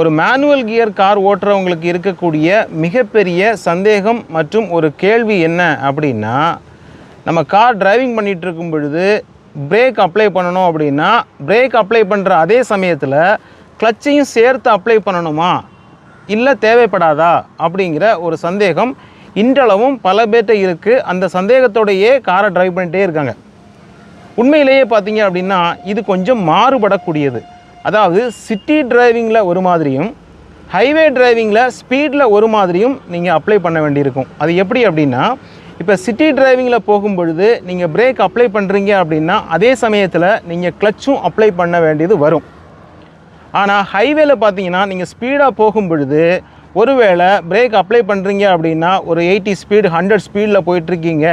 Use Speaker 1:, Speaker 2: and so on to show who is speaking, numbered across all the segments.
Speaker 1: ஒரு manual gear car ஓட்டுறவங்களுக்கு இருக்கக்கூடிய மிகப்பெரிய சந்தேகம் மற்றும் ஒரு கேள்வி என்ன அப்படின்னா நம்ம கார் டிரைவிங் பண்ணிகிட்டு இருக்கும் பொழுது பிரேக் அப்ளை பண்ணணும் அப்படின்னா பிரேக் அப்ளை பண்ணுற அதே சமயத்தில் கிளச்சையும் சேர்த்து அப்ளை பண்ணணுமா? இல்லை தேவைப்படாதா? அப்படிங்கிற ஒரு சந்தேகம் இன்றளவும் பல பேர்கிட்ட இருக்குது அந்த சந்தேகத்தோடையே காரை டிரைவ் பண்ணிகிட்டே இருக்காங்க. உண்மையிலேயே பார்த்தீங்க அப்படின்னா இது கொஞ்சம் மாறுபடக்கூடியது. அதாவது சிட்டி டிரைவிங்கில் ஒரு மாதிரியும் ஹைவே டிரைவிங்கில் ஸ்பீடில் ஒரு மாதிரியும் நீங்கள் அப்ளை பண்ண வேண்டியிருக்கும். அது எப்படி அப்படின்னா இப்போ சிட்டி டிரைவிங்கில் போகும்பொழுது நீங்கள் பிரேக் அப்ளை பண்ணுறீங்க அப்படின்னா அதே சமயத்தில் நீங்கள் கிளச்சும் அப்ளை பண்ண வேண்டியது வரும். ஆனால் ஹைவேல பார்த்தீங்கன்னா நீங்கள் ஸ்பீடாக போகும் பொழுது ஒருவேளை பிரேக் அப்ளை பண்ணுறீங்க அப்படின்னா ஒரு எயிட்டி ஸ்பீடு ஹண்ட்ரட் ஸ்பீடில் போயிட்டுருக்கீங்க.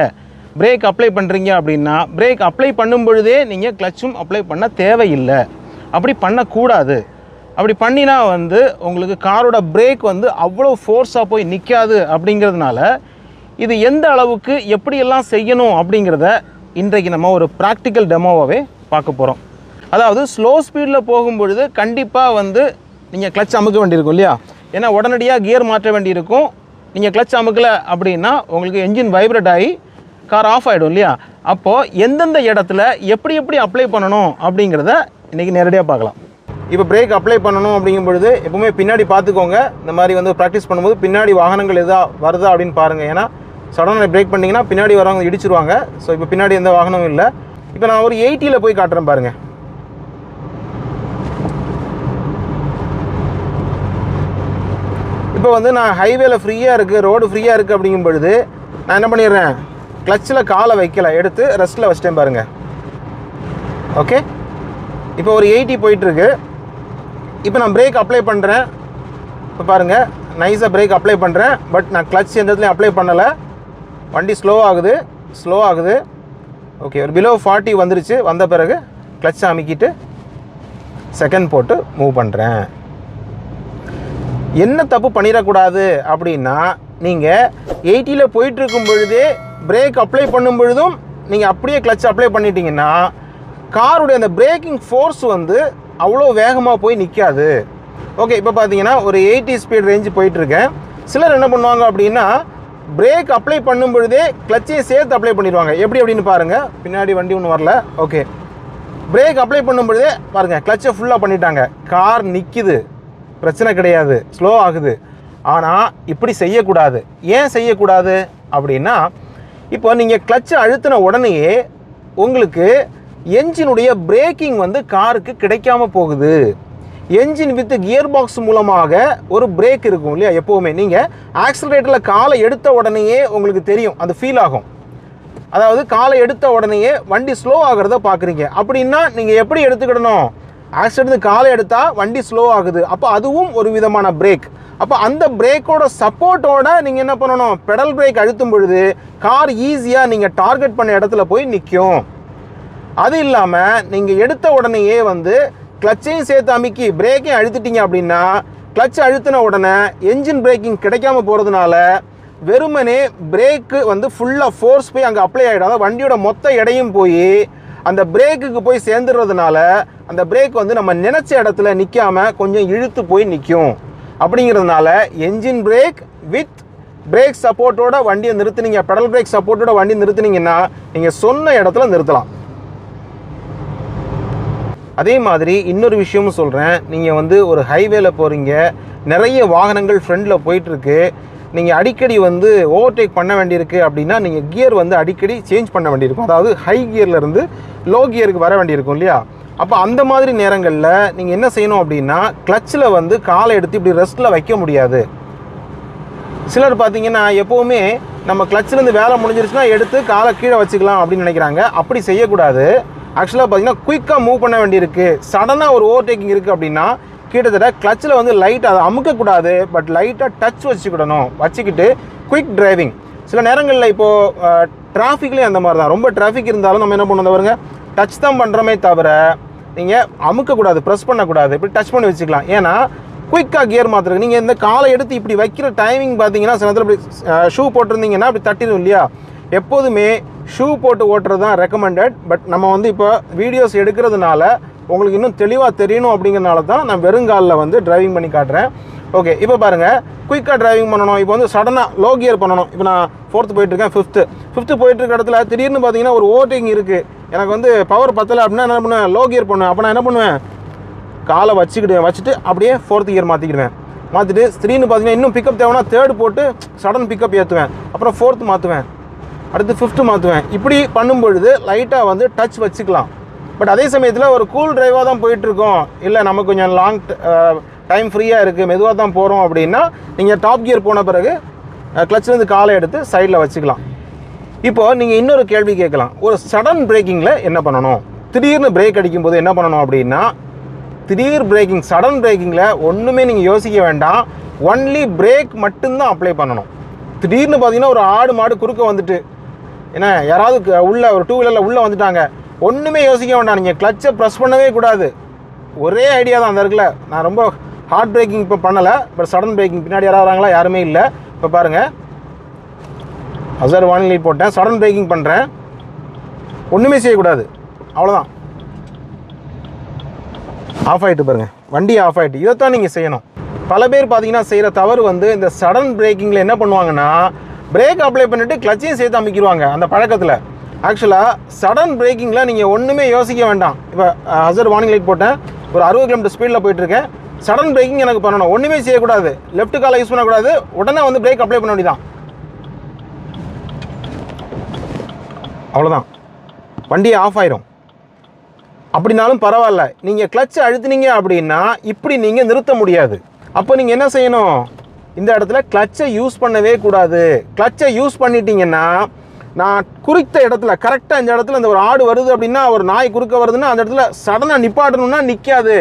Speaker 1: பிரேக் அப்ளை பண்ணுறீங்க அப்படின்னா பிரேக் அப்ளை பண்ணும் பொழுதே நீங்கள் கிளச்சும் அப்ளை பண்ண தேவையில்லை. அப்படி பண்ணக்கூடாது. அப்படி பண்ணினா வந்து உங்களுக்கு காரோட பிரேக் வந்து அவ்வளோ ஃபோர்ஸாக போய் நிற்காது அப்படிங்கிறதுனால இது எந்த அளவுக்கு எப்படியெல்லாம் செய்யணும் அப்படிங்கிறத இன்றைக்கு நம்ம ஒரு ப்ராக்டிக்கல் டெமோவாகவே பார்க்க போகிறோம் அதாவது ஸ்லோ ஸ்பீடில் போகும்பொழுது கண்டிப்பாக வந்து நீங்கள் கிளச் அமுக்க வேண்டியிருக்கும் இல்லையா? ஏன்னா உடனடியாக கியர் மாற்ற வேண்டியிருக்கும். நீங்கள் கிளச் அமுக்கலை அப்படின்னா உங்களுக்கு என்ஜின் வைப்ரேட் ஆகி கார் ஆஃப் ஆகிடும் இல்லையா? அப்போது எந்தெந்த இடத்துல எப்படி எப்படி அப்ளை பண்ணணும் அப்படிங்கிறத இன்றைக்கி நேரடியாக பார்க்கலாம். இப்போ பிரேக் அப்ளை பண்ணணும் அப்படிங்கும் பொழுது எப்பவுமே பின்னாடி பார்த்துக்கோங்க. இந்த மாதிரி வந்து ப்ராக்டிஸ் பண்ணும்போது பின்னாடி வாகனங்கள் எதா வருதா அப்படின்னு பாருங்கள் ஏன்னா சடனாக பிரேக் பண்ணிங்கன்னா பின்னாடி வரவங்க இடிச்சிருவாங்க. ஸோ இப்போ பின்னாடி எந்த வாகனமும் இல்லை. இப்போ நான் ஒரு எயிட்டியில் போய் காட்டுறேன் பாருங்கள் இப்போ வந்து நான் ஹைவேல ஃப்ரீயாக இருக்குது ரோடு ஃப்ரீயாக இருக்குது அப்படிங்கும் பொழுது நான் என்ன பண்ணிடுறேன்? கிளச்சில் காலை வைக்கல எடுத்து ரெஸ்ட்டில் வச்சிட்டேன் பாருங்கள் ஓகே இப்போ ஒரு எயிட்டி போயிட்டுருக்கு. இப்போ நான் பிரேக் அப்ளை பண்ணுறேன் இப்போ பாருங்கள் நைஸாக பிரேக் அப்ளை பண்ணுறேன் பட் நான் கிளச் எந்த இடத்துலையும் அப்ளை பண்ணலை. வண்டி ஸ்லோ ஆகுது ஸ்லோ ஆகுது. ஓகே ஒரு பிலோ ஃபார்ட்டி வந்துருச்சு. வந்த பிறகு கிளச் அமைக்கிட்டு செகண்ட் போட்டு மூவ் பண்ணுறேன் என்ன தப்பு பண்ணிடக்கூடாது அப்படின்னா நீங்கள் எயிட்டியில் போயிட்டுருக்கும் பொழுதே பிரேக் அப்ளை பண்ணும் பொழுதும் நீங்கள் அப்படியே கிளச் அப்ளை பண்ணிட்டீங்கன்னா காருடைய அந்த பிரேக்கிங் ஃபோர்ஸ் வந்து அவ்வளோ வேகமாக போய் நிற்காது ஓகே இப்போ பார்த்தீங்கன்னா ஒரு எயிட்டி ஸ்பீட் ரேஞ்சு போயிட்டுருக்கேன். சிலர் என்ன பண்ணுவாங்க அப்படின்னா பிரேக் அப்ளை பண்ணும் பொழுதே கிளச்சையும் சேர்த்து அப்ளை பண்ணிடுவாங்க. எப்படி அப்படின்னு பாருங்கள் பின்னாடி வண்டி ஒன்றும் வரல. ஓகே பிரேக் அப்ளை பண்ணும் பொழுதே பாருங்கள் கிளச்சை ஃபுல்லாக பண்ணிட்டாங்க. கார் நிற்கிது பிரச்சனை கிடையாது. ஸ்லோ ஆகுது. ஆனால் இப்படி செய்யக்கூடாது. ஏன் செய்யக்கூடாது? அப்படின்னா இப்போ நீங்கள் கிளச்சை அழுத்தின உடனேயே உங்களுக்கு என்ஜினுடைய பிரேக்கிங் வந்து காருக்கு கிடைக்காம போகுது. என்ஜின் வித் கியர் பாக்ஸ் மூலமாக ஒரு பிரேக் இருக்கும் இல்லையா எப்போவுமே. நீங்கள் ஆக்சிலரேட்டரில் காலை எடுத்த உடனேயே உங்களுக்கு தெரியும் அது ஃபீல் ஆகும். அதாவது காலை எடுத்த உடனேயே வண்டி ஸ்லோ ஆகிறத பார்க்குறீங்க அப்படின்னா நீங்கள் எப்படி எடுத்துக்கிடணும்? ஆக்சிடென்ட் காலை எடுத்தால் வண்டி ஸ்லோ ஆகுது. அப்போ அதுவும் ஒரு விதமான பிரேக் அப்போ அந்த பிரேக்கோட சப்போர்ட்டோட நீங்கள் என்ன பண்ணணும்? பெடல் பிரேக் அழுத்தும் பொழுது கார் ஈஸியாக நீங்கள் டார்கெட் பண்ண இடத்துல போய் நிற்கும் அது இல்லாமல் நீங்கள் எடுத்த உடனேயே வந்து கிளச்சையும் சேர்த்து அமைக்கி பிரேக்கையும் அழுத்திட்டீங்க அப்படின்னா கிளச் அழுத்தின உடனே என்ஜின் பிரேக்கிங் கிடைக்காம போகிறதுனால வெறுமனே பிரேக்கு வந்து ஃபுல்லாக ஃபோர்ஸ் போய் அங்கே அப்ளை ஆகிடும் அதாவது வண்டியோட மொத்த எடையும் போய் அந்த பிரேக்குக்கு போய் சேர்ந்துடுறதுனால அந்த பிரேக் வந்து நம்ம நினச்ச இடத்துல நிற்காமல் கொஞ்சம் இழுத்து போய் நிற்கும் அப்படிங்கிறதுனால என்ஜின் பிரேக் வித் பிரேக் சப்போர்ட்டோட வண்டியை நிறுத்துனீங்க. பெடல் பிரேக் சப்போர்ட்டோட வண்டி நிறுத்துனீங்கன்னா நீங்கள் சொன்ன இடத்துல நிறுத்தலாம். அதே மாதிரி இன்னொரு விஷயமும் சொல்கிறேன் நீங்கள் வந்து ஒரு ஹைவேல போகிறீங்க நிறைய வாகனங்கள் ஃப்ரண்டில் போயிட்டுருக்கு. நீங்கள் அடிக்கடி வந்து ஓவர்டேக் பண்ண வேண்டியிருக்கு அப்படின்னா நீங்கள் கியர் வந்து அடிக்கடி சேஞ்ச் பண்ண வேண்டியிருக்கும். அதாவது ஹை கியர்லேருந்து லோ கியருக்கு வர வேண்டியிருக்கும் இல்லையா? அப்போ அந்த மாதிரி நேரங்களில் நீங்கள் என்ன செய்யணும் அப்படின்னா கிளச்சில் வந்து காலை எடுத்து இப்படி ரெஸ்ட்டில் வைக்க முடியாது. சிலர் பார்த்தீங்கன்னா எப்போவுமே நம்ம கிளச்சிலேருந்து வேலை முடிஞ்சிருச்சுன்னா எடுத்து காலை கீழே வச்சுக்கலாம் அப்படின்னு நினைக்கிறாங்க. அப்படி செய்யக்கூடாது. ஆக்சுவலாக பார்த்தீங்கன்னா குயிக்காக மூவ் பண்ண வேண்டியிருக்கு. சடனாக ஒரு ஓவர்டேக்கிங் இருக்குது அப்படின்னா கிட்டத்தட்ட கிளச்சில் வந்து லைட் அதை அமுக்கக்கூடாது பட் லைட்டாக டச் வச்சுக்கிடணும். வச்சுக்கிட்டு குயிக் டிரைவிங் சில நேரங்களில் இப்போது டிராஃபிக்லேயும் அந்த மாதிரி தான் ரொம்ப டிராஃபிக் இருந்தாலும் நம்ம என்ன பண்ணுவோம் பாருங்க டச் தான் பண்ணுறோமே தவிர நீங்கள் அமுக்கக்கூடாது ப்ரெஸ் பண்ணக்கூடாது. இப்படி டச் பண்ணி வச்சுக்கலாம். ஏன்னா குயிக்காக கியர் மாற்றுறது நீங்கள் இந்த காலை எடுத்து இப்படி வைக்கிற டைமிங் பார்த்தீங்கன்னா சில நேரத்தில் இப்படி ஷூ போட்டிருந்தீங்கன்னா அப்படி தட்டிடும் இல்லையா? எப்போதுமே ஷூ போட்டு ஓட்டுறது தான் ரெக்கமெண்டட் பட் நம்ம வந்து இப்போ வீடியோஸ் எடுக்கிறதுனால உங்களுக்கு இன்னும் தெளிவாக தெரியணும் அப்படிங்கிறனால தான் நான் வெறுங்காலில் வந்து டிரைவிங் பண்ணி காட்டுறேன். ஓகே இப்போ பாருங்கள் குயிக்காக டிரைவிங் பண்ணணும். இப்போ வந்து சடனாக லோ கியர் பண்ணணும். இப்போ நான் ஃபோர்த்து போயிட்டுருக்கேன் ஃபிஃப்த்து ஃபிஃப்த்து போயிட்டுருக்க இடத்துல திடீர்னு பார்த்தீங்கன்னா ஒரு ஓவர்டேக்கிங் இருக்குது எனக்கு வந்து பவர் பத்தலை அப்படின்னா என்ன பண்ணுவேன்? லோ கியர் பண்ணுவேன். அப்போ நான் என்ன பண்ணுவேன்? காலை வச்சுக்கிடுவேன். வச்சுட்டு அப்படியே ஃபோர்த் கியர் மாற்றிக்கிடுவேன் மாற்றிட்டு திடீர்னு பார்த்தீங்கன்னா இன்னும் பிக்கப் தேவைன்னா தேர்டு போட்டு சடன் பிக்கப் ஏற்றுவேன் அப்புறம் ஃபோர்த்து மாற்றுவேன் அடுத்து ஃபிஃப்த்து மாற்றுவேன் இப்படி பண்ணும் பொழுது லைட்டாக வந்து டச் வச்சுக்கலாம். பட் அதே சமயத்தில் ஒரு கூல் ட்ரைவாக தான் போயிட்டுருக்கோம். இல்லை நமக்கு கொஞ்சம் லாங் டைம் ஃப்ரீயாக இருக்குது மெதுவாக தான் போகிறோம் அப்படின்னா நீங்கள் டாப் கியர் போன பிறகு கிளச்சிலேருந்து காலை எடுத்து சைடில் வச்சுக்கலாம். இப்போது நீங்கள் இன்னொரு கேள்வி கேட்கலாம். ஒரு சடன் பிரேக்கிங்கில் என்ன பண்ணணும்? திடீர்னு பிரேக் அடிக்கும்போது என்ன பண்ணணும் அப்படின்னா திடீர் பிரேக்கிங் சடன் பிரேக்கிங்கில் ஒன்றுமே நீங்கள் யோசிக்க வேண்டாம். ஒன்லி பிரேக் மட்டும்தான் அப்ளை பண்ணணும். திடீர்னு பார்த்தீங்கன்னா ஒரு ஆடு மாடு குறுக்க வந்துட்டு என்ன யாராவது உள்ள ஒரு டூ வீலரில் உள்ளே வந்துட்டாங்க. ஒன்றுமே யோசிக்க வேண்டாம். நீங்கள் கிளச்சை ப்ரெஸ் பண்ணவே கூடாது. ஒரே ஐடியா தான் அந்த இருக்குல்ல நான் ரொம்ப ஹார்ட் பிரேக்கிங் இப்போ பண்ணலை. பட் சடன் பிரேக்கிங் பின்னாடி யாராவது வராங்களா? யாருமே இல்லை. இப்போ பாருங்கள் அசர் வானிலை போட்டேன். சடன் பிரேக்கிங் பண்ணுறேன் ஒன்றுமே செய்யக்கூடாது. அவ்வளோதான் ஆஃப் ஆகிட்டு பாருங்க. வண்டி ஆஃப் ஆகிட்டு இதைத்தான் நீங்கள் செய்யணும். பல பேர் பார்த்தீங்கன்னா செய்கிற தவறு வந்து இந்த சடன் பிரேக்கிங்கில் என்ன பண்ணுவாங்கன்னா பிரேக் அப்ளை பண்ணிட்டு கிளச்சையும் சேர்த்து அமைக்கிடுவாங்க அந்த பழக்கத்தில். ஆக்சுவலாக சடன் பிரேக்கிங்கில் நீங்கள் ஒன்றுமே யோசிக்க வேண்டாம். இப்போ ஹசர் வார்னிங் லைட் போட்டேன். ஒரு அறுபது கிலோமீட்டர் ஸ்பீடில் போயிட்டுருக்கேன். சடன் பிரேக்கிங் எனக்கு பண்ணணும். ஒன்றுமே செய்யக்கூடாது. லெஃப்ட் காலை யூஸ் பண்ணக்கூடாது. உடனே வந்து பிரேக் அப்ளை பண்ண வேண்டியதான் அவ்வளோதான் வண்டியை ஆஃப் ஆயிரும். அப்படினாலும் பரவாயில்ல. நீங்கள் கிளச்சை அழுத்துனீங்க அப்படின்னா இப்படி நீங்கள் நிறுத்த முடியாது. அப்போ நீங்கள் என்ன செய்யணும்? இந்த இடத்துல கிளச்சை யூஸ் பண்ணவே கூடாது. கிளச்சை யூஸ் பண்ணிட்டீங்கன்னா நான் குறித்த இடத்துல கரெக்டாக இந்த இடத்துல இந்த ஒரு ஆடு வருது அப்படின்னா ஒரு நாய் குறுக்க வருதுன்னா அந்த இடத்துல சடனாக நிப்பாட்டணும்னா நிற்காது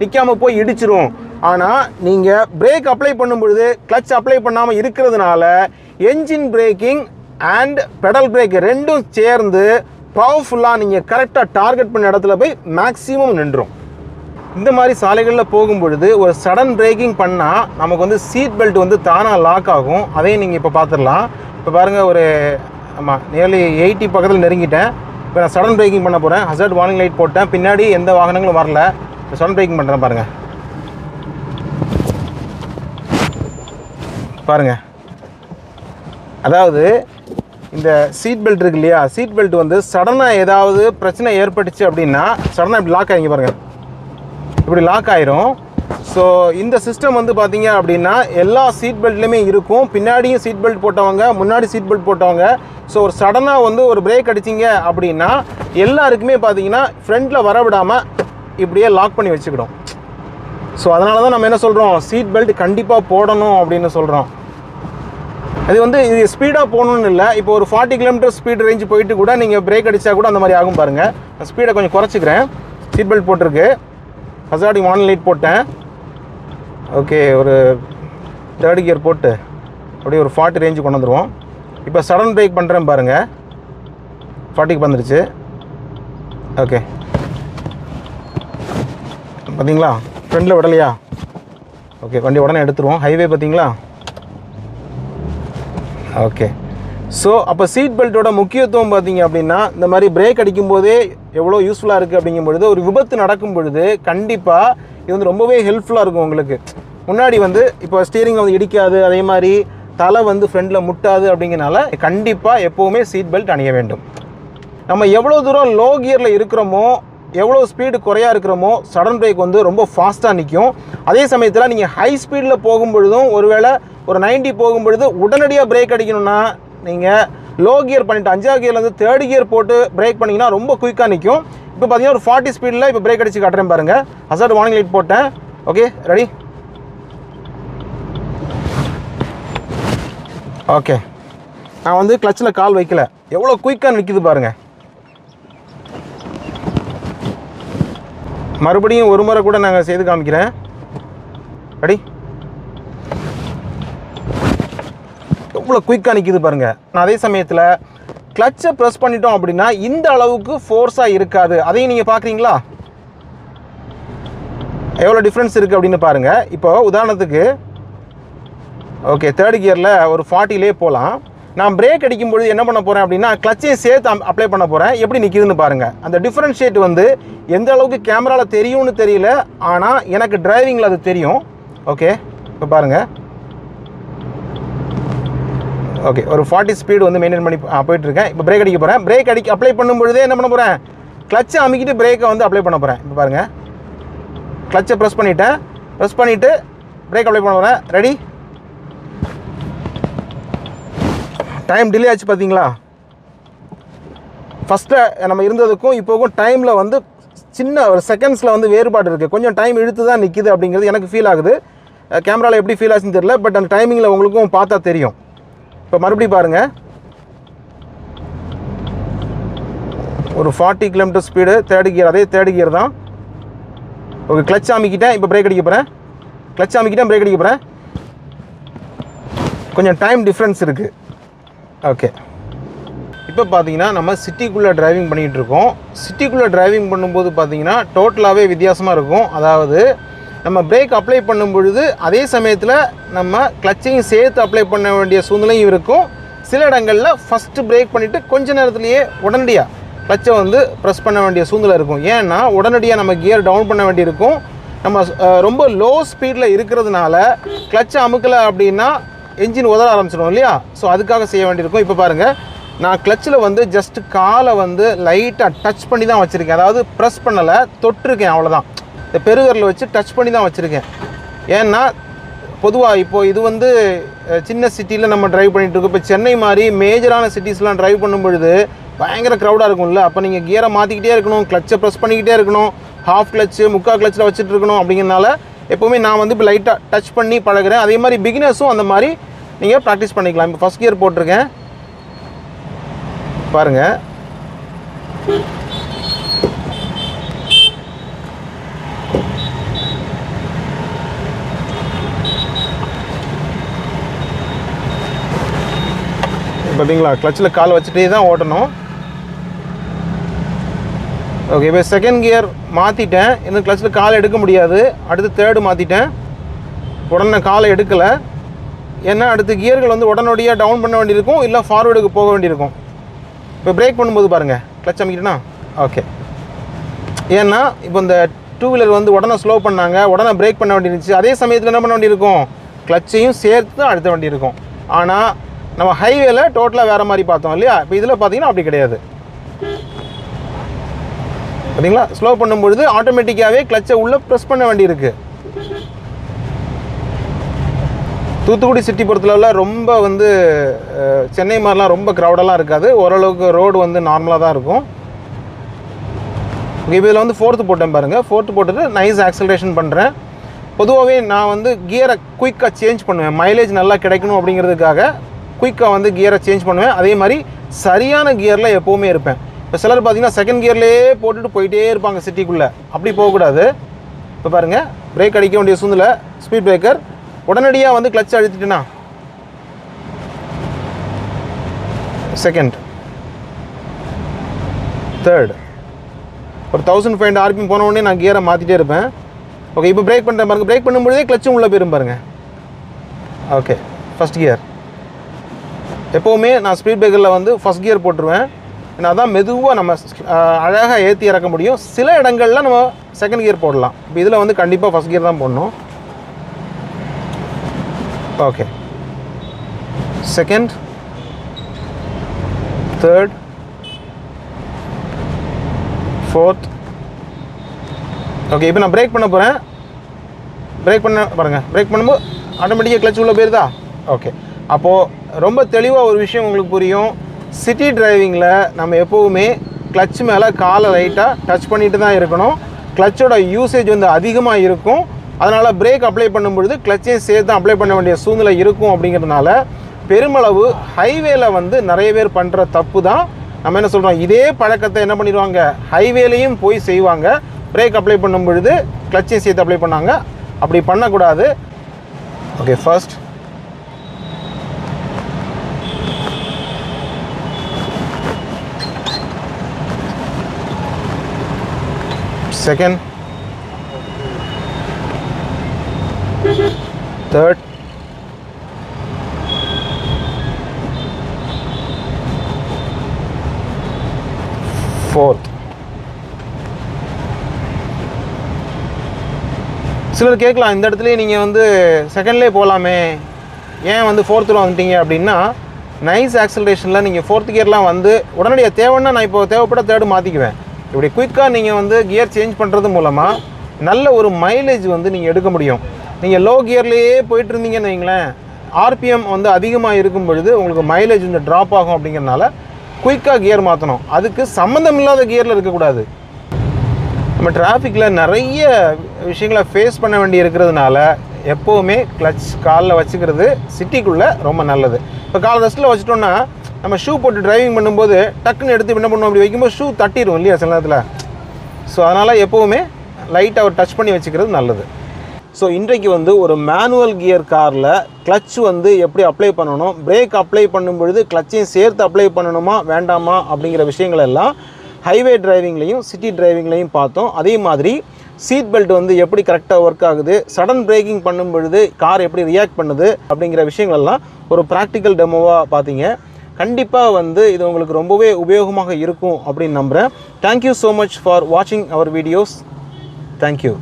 Speaker 1: நிற்காமல் போய் இடிச்சிரும். ஆனால் நீங்கள் பிரேக் அப்ளை பண்ணும் பொழுது கிளச் அப்ளை பண்ணாமல் இருக்கிறதுனால engine braking and pedal brake ரெண்டும் சேர்ந்து பவர்ஃபுல்லாக நீங்கள் கரெக்டாக டார்கெட் பண்ண இடத்துல போய் மேக்ஸிமம் நின்றும். இந்த மாதிரி சாலைகளில் போகும் பொழுது ஒரு சடன் பிரேக்கிங் பண்ணால் நமக்கு வந்து சீட் பெல்ட் வந்து தானாக லாக் ஆகும். அதையும் நீங்கள் இப்போ பார்த்துடலாம் இப்போ பாருங்கள் ஒரு ஆமாம் நியர்லி எயிட்டி பக்கத்தில் நெருங்கிட்டேன். இப்போ நான் சடன் பிரேக்கிங் பண்ண போகிறேன் ஹசர்ட் வார்னிங் லைட் போட்டேன். பின்னாடி எந்த வாகனங்களும் வரல. இப்போ சடன் பிரேக்கிங் பண்ணுறேன் பாருங்கள் பாருங்கள் அதாவது இந்த சீட் பெல்ட் இருக்கு இல்லையா? சீட் பெல்ட் வந்து சடனாக ஏதாவது பிரச்சனை ஏற்பட்டுச்சு அப்படின்னா சடனாக இப்படி லாக் ஆகிங்க பாருங்கள் இப்படி லாக் ஆயிரும். ஸோ இந்த சிஸ்டம் வந்து பார்த்தீங்க அப்படின்னா எல்லா சீட் பெல்ட்லேயுமே இருக்கும். பின்னாடியும் சீட் பெல்ட் போட்டவங்க முன்னாடி சீட் பெல்ட் போட்டவங்க. ஸோ ஒரு சடனாக வந்து ஒரு பிரேக் அடிச்சிங்க அப்படின்னா எல்லாருக்குமே பார்த்தீங்கன்னா ஃப்ரண்ட்டில் வர விடாமல் இப்படியே லாக் பண்ணி வச்சுக்கிடும். ஸோ அதனால தான் நம்ம என்ன சொல்கிறோம் சீட் பெல்ட் கண்டிப்பாக போடணும் அப்படின்னு சொல்கிறோம் அது வந்து இது ஸ்பீடாக போகணும்னு இல்லை. இப்போ ஒரு ஃபார்ட்டி கிலோமீட்டர் ஸ்பீட் ரேஞ்சு போயிட்டு கூட நீங்கள் பிரேக் அடித்தா கூட அந்த மாதிரி ஆகும் பாருங்கள் நான் ஸ்பீடை கொஞ்சம் குறைச்சிக்கிறேன். சீட் பெல்ட் போட்டிருக்கு. ஹசாடி வான் லைட் போட்டேன். ஓகே ஒரு தேர்ட் கியர் போட்டு அப்படியே ஒரு ஃபார்ட்டி ரேஞ்சு கொண்டு வந்துடுவோம் இப்போ சடன் பிரேக் பண்ணுறேன் பாருங்கள் ஃபார்ட்டிக்கு வந்துடுச்சு ஓகே பார்த்தீங்களா ஃப்ரெண்டில் விடலையா? ஓகே வண்டி உடனே எடுத்துருவோம். ஹைவே பார்த்தீங்களா ஓகே ஸோ அப்போ சீட் பெல்ட்டோட முக்கியத்துவம் பார்த்தீங்க அப்படின்னா இந்த மாதிரி பிரேக் அடிக்கும் போதே எவ்வளோ யூஸ்ஃபுல்லாக இருக்குது அப்படிங்கும் பொழுது ஒரு விபத்து நடக்கும் பொழுது கண்டிப்பாக இது வந்து ரொம்பவே ஹெல்ப்ஃபுல்லாக இருக்கும் உங்களுக்கு. முன்னாடி வந்து இப்போ ஸ்டீரிங் வந்து இடிக்காது அதே மாதிரி தலை வந்து ஃப்ரண்டில் முட்டாது அப்படிங்கிறனால கண்டிப்பாக எப்போவுமே சீட் பெல்ட் அணிய வேண்டும். நம்ம எவ்வளோ தூரம் லோ கியரில் இருக்கிறோமோ எவ்வளோ ஸ்பீடு குறையா இருக்கிறோமோ சடன் பிரேக் வந்து ரொம்ப ஃபாஸ்ட்டாக நிற்கும் அதே சமயத்தில் நீங்கள் ஹை ஸ்பீடில் போகும் பொழுதும் ஒருவேளை ஒரு 90 போகும் பொழுது உடனடியாக பிரேக் அடிக்கணும்னா நீங்கள் லோ கியர் பண்ணிட்டு அஞ்சாவது கியர்லேருந்து தேர்ட் கியர் போட்டு பிரேக் பண்ணிங்கன்னா ரொம்ப குயிக்காக நிற்கும் இப்போ பார்த்தீங்கன்னா ஒரு ஃபார்ட்டி ஸ்பீடில் இப்போ பிரேக் அடிச்சு காட்டுறேன் பாருங்கள் ஹசார்ட் வார்னிங் லைட் போட்டேன். ஓகே ரெடி ஓகே நான் வந்து கிளச்சில் கால் வைக்கல. எவ்வளோ குயிக்காக நிற்கிது பாருங்கள் மறுபடியும் ஒரு முறை கூட நாங்கள் செய்து காமிக்கிறேன். ரெடி எவ்வளோ குயிக்காக நிற்கிது பாருங்கள் நான் அதே சமயத்தில் கிளச்சை ப்ரெஸ் பண்ணிட்டோம் அப்படின்னா இந்த அளவுக்கு ஃபோர்ஸாக இருக்காது. அதையும் நீங்கள் பார்க்குறீங்களா எவ்வளோ டிஃப்ரென்ஸ் இருக்குது அப்படின்னு பாருங்கள் இப்போ உதாரணத்துக்கு ஓகே தேர்ட் கியரில் ஒரு ஃபார்ட்டிலே போகலாம் நான் பிரேக் அடிக்கும்பொழுது என்ன பண்ண போகிறேன் அப்படின்னா கிளச்சையும் சேர்த்து அப்ளை பண்ண போகிறேன் எப்படி நிற்கிதுன்னு பாருங்கள் அந்த டிஃப்ரென்ஷியேட் வந்து எந்த அளவுக்கு கேமராவில் தெரியும்னு தெரியல ஆனால் எனக்கு டிரைவிங்கில் அது தெரியும். ஓகே இப்போ பாருங்கள் ஓகே ஒரு ஃபார்ட்டி ஸ்பீடு வந்து மெயின்டைன் பண்ணி போயிட்டுருக்கேன். இப்போ பிரேக் அடிக்க போகிறேன் பிரேக் அடிக்க அப்ளை பண்ணும்பொழுதே என்ன பண்ண போகிறேன் கிளச்சை அமைக்கிட்டு பிரேக்கை வந்து அப்ளை பண்ண போகிறேன் இப்போ பாருங்கள் கிளச்சை ப்ரெஸ் பண்ணிட்டேன். ப்ரெஸ் பண்ணிவிட்டு பிரேக் அப்ளை பண்ண போகிறேன் ரெடி டைம் டிலே ஆச்சு பார்த்தீங்களா ஃபஸ்ட்டு நம்ம இருந்ததுக்கும் இப்போவும் டைமில் வந்து சின்ன ஒரு செகண்ட்ஸில் வந்து வேறுபாடு இருக்குது கொஞ்சம் டைம் இழுத்து தான் நிற்கிது அப்படிங்கிறது எனக்கு ஃபீல் ஆகுது. கேமராவில் எப்படி ஃபீல் ஆச்சுன்னு தெரியல பட் அந்த டைமிங்கில் உங்களுக்கும் பார்த்தா தெரியும். இப்போ மறுபடியும் பாருங்கள் ஒரு forty kilometre speed third gear அதே தேர்ட் கியர் தான். ஓகே கிளச் அமைக்கிட்டேன் இப்போ பிரேக் அடிக்க போகிறேன் கிளச் அமைக்கிட்டேன் பிரேக் அடிக்க போகிறேன் கொஞ்சம் டைம் டிஃப்ரென்ஸ் இருக்குது ஓகே இப்போ பார்த்தீங்கன்னா நம்ம சிட்டிக்குள்ளே டிரைவிங் பண்ணிகிட்டு இருக்கோம். சிட்டிக்குள்ளே டிரைவிங் பண்ணும்போது பார்த்தீங்கன்னா டோட்டலாகவே வித்தியாசமாக இருக்கும். அதாவது நம்ம பிரேக் அப்ளை பண்ணும் பொழுது அதே சமயத்தில் நம்ம கிளச்சையும் சேர்த்து அப்ளை பண்ண வேண்டிய சூழ்நிலையும் இருக்கும். சில இடங்களில் ஃபஸ்ட்டு பிரேக் பண்ணிவிட்டு கொஞ்ச நேரத்துலேயே உடனடியாக கிளச்சை வந்து ப்ரெஸ் பண்ண வேண்டிய சூழ்நிலை இருக்கும். ஏன்னா உடனடியாக நம்ம கியர் டவுன் பண்ண வேண்டியிருக்கும். நம்ம ரொம்ப லோ ஸ்பீடில் இருக்கிறதுனால கிளச்சை அமுக்கலை அப்படின்னா என்ஜின் உதற ஆரம்பிச்சிடும் இல்லையா? ஸோ அதுக்காக செய்ய வேண்டியிருக்கும். இப்போ பாருங்கள் நான் கிளச்சில் வந்து ஜஸ்ட் காலை வந்து லைட்டாக டச் பண்ணி தான் வச்சுருக்கேன். அதாவது ப்ரெஸ் பண்ணலை தொட்டிருக்கேன் அவ்வளோதான் இந்த பெருகரில் வச்சு டச் பண்ணி தான் வச்சுருக்கேன். ஏன்னா பொதுவாக இப்போது இது வந்து சின்ன சிட்டியில் நம்ம ட்ரைவ் பண்ணிகிட்டு இருக்கோம். இப்போ சென்னை மாதிரி மேஜரான சிட்டிஸ்லாம் ட்ரைவ் பண்ணும் பொழுது பயங்கர க்ரௌடாக இருக்கும்ல. அப்போ நீங்கள் கியரை மாற்றிக்கிட்டே இருக்கணும் கிளச்சை ப்ரெஸ் பண்ணிக்கிட்டே இருக்கணும் ஹாஃப் கிளச்சு முக்கா கிளச்சில் வச்சுட்டு இருக்கணும் அப்படிங்கிறனால எப்போவுமே நான் வந்து இப்போ லைட்டாக டச் பண்ணி பழகுறேன். அதே மாதிரி பிகினர்ஸும் அந்த மாதிரி நீங்கள் ப்ராக்டிஸ் பண்ணிக்கலாம். இப்போ ஃபஸ்ட் கியர் போட்டிருக்கேன். பாருங்கள் பார்த்தீங்களா? கிளச்சில் கால் வச்சுட்டே தான் ஓட்டணும். ஓகே இப்போ செகண்ட் கியர் மாற்றிட்டேன் இன்னும் கிளச்சில் கால் எடுக்க முடியாது. அடுத்து தேர்டு மாற்றிட்டேன் உடனே காலை எடுக்கலை. ஏன்னா அடுத்து கியர்கள் வந்து உடனடியாக டவுன் பண்ண வேண்டியிருக்கும் இல்லை ஃபார்வேர்டுக்கு போக வேண்டியிருக்கும். இப்போ பிரேக் பண்ணும்போது பாருங்கள் கிளச் அமைக்கிட்டேனா ஓகே ஏன்னா இப்போ இந்த டூ வீலர் வந்து உடனே ஸ்லோ பண்ணாங்க. உடனே பிரேக் பண்ண வேண்டியிருந்துச்சு. அதே சமயத்தில் என்ன பண்ண வேண்டியிருக்கும்? கிளச்சையும் சேர்த்து தான் அழுத்த வேண்டியிருக்கும். ஆனால் நம்ம ஹைவேல டோட்டலாக வேறு மாதிரி பார்த்தோம் இல்லையா? இப்போ இதில் பார்த்தீங்கன்னா அப்படி கிடையாது. பார்த்தீங்களா? ஸ்லோ பண்ணும்பொழுது ஆட்டோமேட்டிக்காகவே கிளச்சை உள்ளே ப்ரெஸ் பண்ண வேண்டியிருக்கு தூத்துக்குடி சிட்டி பொறுத்தளவில் ரொம்ப வந்து சென்னை மாதிரிலாம் ரொம்ப க்ரௌடெல்லாம் இருக்காது. ஓரளவுக்கு ரோடு வந்து நார்மலாக தான் இருக்கும். ஓகே இதில் வந்து ஃபோர்த்து போட்டேன் பாருங்கள் ஃபோர்த்து போட்டுட்டு நைஸ் ஆக்சலரேஷன் பண்ணுறேன் பொதுவாகவே நான் வந்து கியரை குயிக்காக சேஞ்ச் பண்ணுவேன். மைலேஜ் நல்லா கிடைக்கணும் அப்படிங்கிறதுக்காக குயிக்காக வந்து கியரை சேஞ்ச் பண்ணுவேன். அதே மாதிரி சரியான கியரில் எப்போவுமே இருப்பேன். இப்போ சிலர் பார்த்தீங்கன்னா செகண்ட் கியர்லேயே போட்டுட்டு போயிட்டே இருப்பாங்க சிட்டிக்குள்ளே. அப்படி போகக்கூடாது. இப்போ பாருங்கள் பிரேக் அடிக்க வேண்டிய சூழ்நிலை. ஸ்பீட் பிரேக்கர் உடனடியாக வந்து கிளச் அழுத்திட்டேன்னா செகண்ட் தேர்ட் ஒரு தௌசண்ட் ஃபைவ் ஹண்ட்ரட் ஆர்பிஎம் போன உடனே நான் கியரை மாற்றிட்டே இருப்பேன். ஓகே இப்போ பிரேக் பண்ணுறேன் பாருங்கள் பிரேக் பண்ணும்பொழுதே கிளச்சும் உள்ளே போயிரும் பாருங்கள் ஓகே ஃபஸ்ட் கியர் எப்போவுமே நான் ஸ்பீட் பிரேக்கரில் வந்து ஃபஸ்ட் கியர் போட்டுருவேன். ஏன்னா அதான் மெதுவாக நம்ம அழகாக ஏற்றி இறக்க முடியும். சில இடங்கள்ல நம்ம செகண்ட் கியர் போடலாம். இப்போ இதில் வந்து கண்டிப்பாக ஃபஸ்ட் கியர் தான் போடணும். Okay second third fourth okay இப்போ நான் பிரேக் பண்ண போகிறேன் பிரேக் பண்ண பாருங்கள் பிரேக் பண்ணும்போது ஆட்டோமேட்டிக்காக கிளச் உள்ள போயிருதா? ஓகே அப்போது ரொம்ப தெளிவாக ஒரு விஷயம் உங்களுக்கு புரியும். சிட்டி டிரைவிங்கில் நம்ம எப்போவுமே கிளச் மேலே காலை லைட்டாக டச் பண்ணிட்டு தான் இருக்கணும். கிளச்சோட யூசேஜ் வந்து அதிகமாக இருக்கும். அதனால் பிரேக் அப்ளை பண்ணும்பொழுது கிளச்சையும் சேர்த்து அப்ளை பண்ண வேண்டிய சூழ்நிலை இருக்கும் அப்படிங்கிறதுனால பெருமளவு ஹைவேல வந்து நிறைய பேர் பண்ணுற தப்பு தான். நம்ம என்ன சொல்கிறோம் இதே பழக்கத்தை என்ன பண்ணிடுவாங்க? ஹைவேலையும் போய் செய்வாங்க. பிரேக் அப்ளை பண்ணும் பொழுது கிளச்சையும் சேர்த்து அப்ளை பண்ணாங்க. அப்படி பண்ணக்கூடாது. Okay first second. Third. Fourth. சிலர் கேட்கலாம் இந்த இடத்துலையே நீங்கள் வந்து செகண்ட்லேயே போகலாமே ஏன் வந்து ஃபோர்த்தில் வந்துட்டீங்க அப்படின்னா நைஸ் ஆக்சலரேஷனில் நீங்கள் ஃபோர்த் கியர்லாம் வந்து உடனடியாக தேவைன்னா நான் இப்போ தேவைப்பட தேர்டு மாற்றிக்குவேன் இப்படி குயிக்காக நீங்கள் வந்து கியர் சேஞ்ச் பண்ணுறது மூலமாக நல்ல ஒரு மைலேஜ் வந்து நீங்கள் எடுக்க முடியும். நீங்கள் லோ கியர்லேயே போயிட்டு இருந்தீங்கன்னு வைங்களேன் ஆர்பிஎம் வந்து அதிகமாக இருக்கும் பொழுது உங்களுக்கு மைலேஜ் வந்து ட்ராப் ஆகும் அப்படிங்கிறனால குயிக்காக கியர் மாற்றணும் அதுக்கு சம்மந்தம் இல்லாத கியரில் இருக்கக்கூடாது. நம்ம டிராஃபிக்கில் நிறைய விஷயங்களை ஃபேஸ் பண்ண வேண்டி இருக்கிறதுனால எப்போவுமே கிளச் காலில் வச்சுக்கிறது சிட்டிக்குள்ளே ரொம்ப நல்லது. இப்போ கால் ரெஸ்ட்டில் வச்சுட்டோன்னா நம்ம ஷூ போட்டு டிரைவிங் பண்ணும்போது டக்குன்னு எடுத்து என்ன பண்ணுவோம்? அப்படி வைக்கும்போது ஷூ தட்டிடும் இல்லையா சில நேரத்தில்? ஸோ அதனால் எப்போவுமே லைட்டாக ஒரு டச் பண்ணி வச்சுக்கிறது நல்லது. ஸோ இன்றைக்கு வந்து ஒரு மேனுவல் கியர் காரில் கிளச் வந்து எப்படி அப்ளை பண்ணணும்? பிரேக் அப்ளை பண்ணும் பொழுது கிளச்சையும் சேர்த்து அப்ளை பண்ணணுமா வேண்டாமா? அப்படிங்கிற விஷயங்கள் எல்லாம் ஹைவே டிரைவிங்லேயும் சிட்டி டிரைவிங்லேயும் பார்த்தோம். அதே மாதிரி சீட் பெல்ட் வந்து எப்படி கரெக்டாக ஒர்க் ஆகுது? சடன் பிரேக்கிங் பண்ணும் பொழுது கார் எப்படி ரியாக்ட் பண்ணுது? அப்படிங்கிற விஷயங்கள்லாம் ஒரு ப்ராக்டிக்கல் டெமோவாக பார்த்தீங்க. கண்டிப்பாக வந்து இது உங்களுக்கு ரொம்பவே உபயோகமாக இருக்கும் அப்படின்னு நம்புகிறேன் தேங்க்யூ ஸோ மச் ஃபார் வாட்சிங் அவர் வீடியோஸ் தேங்க்யூ